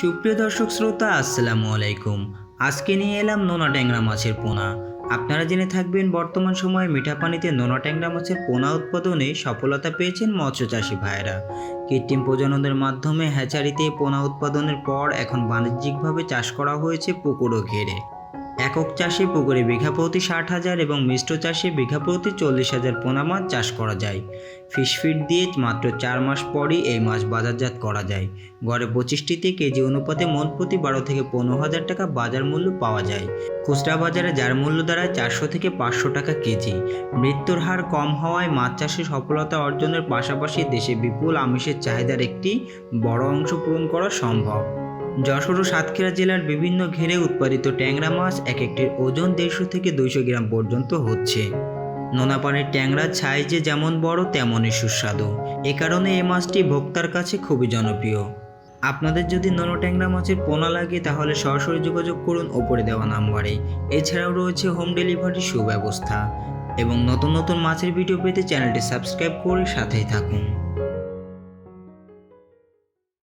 সুপ্রিয় দর্শক শ্রোতা, আসসালামু আলাইকুম। আজকে নিয়ে এলাম নোনা ট্যাংরা মাছের পোনা। আপনারা জেনে থাকবেন, বর্তমান সময়ে মিঠা পানিতে নোনা ট্যাংরা মাছের পোনা উৎপাদনে সফলতা পেয়েছেন মৎস্য চাষি ভাইয়েরা। কৃত্রিম প্রজননের মাধ্যমে হ্যাচারিতে পোনা উৎপাদনের পর এখন বাণিজ্যিকভাবে চাষ করা হয়েছে পুকুরও ঘেরে। একক চাষে পুকুরে বিঘা প্রতি ষাট হাজার এবং মিশ্র চাষে বিঘা প্রতি চল্লিশ হাজার পোনা মাছ চাষ করা যায়। ফিশ ফিড দিয়ে মাত্র চার মাস পরই এই মাছ বাজারজাত করা যায়। গড়ে পঁচিশটিতে কেজি অনুপাতে মন প্রতি বারো থেকে পনেরো হাজার টাকা বাজার মূল্য পাওয়া যায়। খুচরা বাজারে যার মূল্য দাঁড়ায় চারশো থেকে পাঁচশো টাকা কেজি। মৃত্যুর হার কম হওয়ায় মাছ চাষে সফলতা অর্জনের পাশাপাশি দেশে বিপুল আমিষের চাহিদার একটি বড় অংশ পূরণ করা সম্ভব। যশোর ও সাতক্ষীরা জেলার বিভিন্ন ঘেরে উৎপাদিত ট্যাংরা মাছ এক একটির ওজন দেড়শো থেকে দুইশো গ্রাম পর্যন্ত হচ্ছে। নোনাপানির ট্যাংরা সাইজে যেমন বড়, তেমনই সুস্বাদু। এ কারণে এই মাছটি ভোক্তার কাছে খুবই জনপ্রিয়। আপনাদের যদি নোনো ট্যাংরা মাছের পোনা লাগে, তাহলে সরাসরি যোগাযোগ করুন ওপরে দেওয়া নাম্বারে। এছাড়াও রয়েছে হোম ডেলিভারির সুব্যবস্থা। এবং নতুন নতুন মাছের ভিডিও পেতে চ্যানেলটি সাবস্ক্রাইব করে সাথেই থাকুন।